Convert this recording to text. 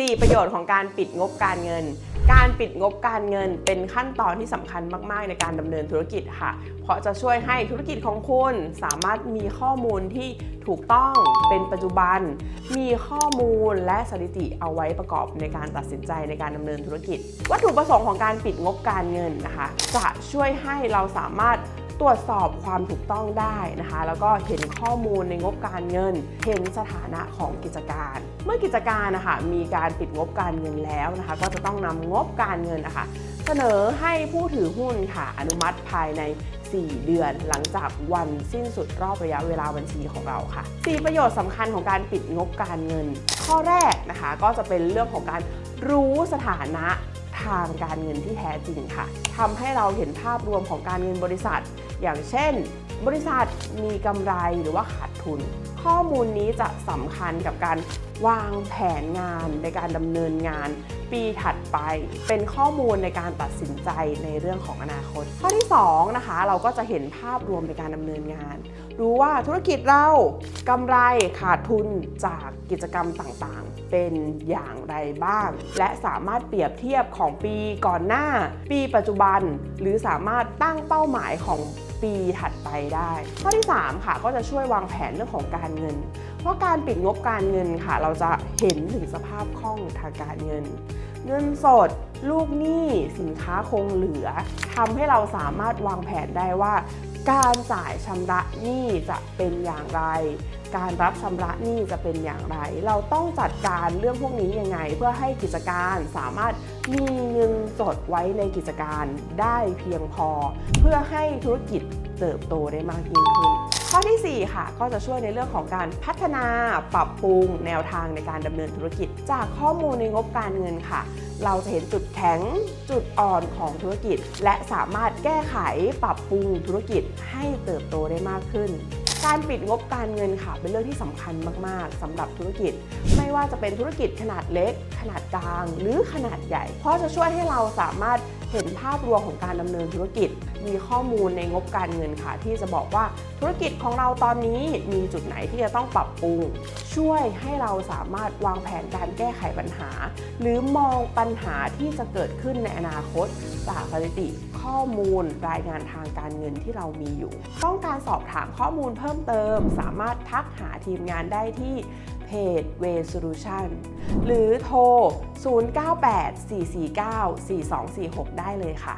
4 ประโยชน์ของการปิดงบการเงิน การปิดงบการเงินเป็นขั้นตอนที่สำคัญมากๆ ในการดำเนินธุรกิจค่ะ เพราะจะช่วยให้ธุรกิจของคุณสามารถมีข้อมูลที่ถูกต้องเป็นปัจจุบัน มีข้อมูลและสถิติเอาไว้ประกอบในการตัดสินใจในการดำเนินธุรกิจ วัตถุประสงค์ของการปิดงบการเงินนะคะ จะช่วยให้เราสามารถ ตรวจสอบความถูกต้องได้นะคะ แล้วก็เห็นข้อมูลในงบการเงิน เห็นสถานะของกิจการ เมื่อกิจการนะคะมีการปิดงบการเงินแล้วนะคะ ก็จะต้องนำงบการเงินนะคะเสนอให้ผู้ถือหุ้นค่ะ อนุมัติภายใน 4 เดือนหลังจากวันสิ้นสุดรอบระยะเวลาบัญชีของเราค่ะ 4 ประโยชน์สำคัญของการปิดงบการเงิน ข้อแรกนะคะ ก็จะเป็นเรื่องของการรู้สถานะ ทางการเงินที่แท้จริงค่ะทำให้เราเห็นภาพรวมของการเงินบริษัท อย่างเช่น บริษัทมีกำไรหรือว่าขาดทุน ข้อมูลนี้จะสำคัญกับการวางแผนงานในการดำเนินงาน ปีถัดไป เป็นข้อมูลในการตัดสินใจในเรื่องของอนาคต ข้อที่2นะคะเราก็จะเห็นภาพรวมในการดำเนินงาน รู้ว่าธุรกิจเรากำไรขาดทุนจากกิจกรรมต่างๆ เป็นอย่างไรบ้าง และสามารถเปรียบเทียบของปีก่อนหน้า ปีปัจจุบัน หรือสามารถตั้งเป้าหมายของ ปีถัดไปได้ ข้อที่ 3 ค่ะ ก็จะช่วยวางแผนเรื่องของการเงิน เพราะการปิดงบการเงินค่ะ เราจะเห็นถึงสภาพคล่องทางการเงิน เงินสด ลูกหนี้สินค้าคงเหลือทำให้เราสามารถวางแผนได้ว่า การจ่ายชำระหนี้จะเป็นอย่างไร การรับชำระหนี้จะเป็นอย่างไร เราต้องจัดการเรื่องพวกนี้ยังไง เพื่อให้กิจการสามารถมีเงินสดไว้ในกิจการได้เพียงพอ เพื่อให้ธุรกิจเติบโตได้มากยิ่งขึ้น ข้อทีสี่ 4 ค่ะ ก็จะช่วยในเรื่องของการพัฒนาปรับปรุงแนวทางในการดำเนินธุรกิจ จากข้อมูลในงบการเงินค่ะ เราจะเห็นจุดแข็งจุดอ่อนของธุรกิจ และสามารถแก้ไขปรับปรุงธุรกิจให้เติบโตได้มากขึ้นการปิดงบการเงินค่ะเป็นเรื่องที่สำคัญมาก ๆสำหรับธุรกิจ ไม่ว่าจะเป็นธุรกิจขนาดเล็ก ขนาดกลาง หรือขนาดใหญ่ เพราะจะช่วยให้เราสามารถ เห็นภาพรวมของการดำเนินธุรกิจ มีข้อมูลในงบการเงินค่ะ ที่จะบอกว่าธุรกิจของเราตอนนี้มีจุดไหนที่จะต้องปรับปรุง ช่วยให้เราสามารถวางแผนการแก้ไขปัญหา หรือมองปัญหาที่จะเกิดขึ้นในอนาคต จากสถิติข้อมูลรายงานทางการเงินที่เรามีอยู่ ต้องการสอบถามข้อมูลเพิ่มเติม สามารถทักหาทีมงานได้ที่ เพจ Way Solution หรือโทร 0984494246 ได้เลยค่ะ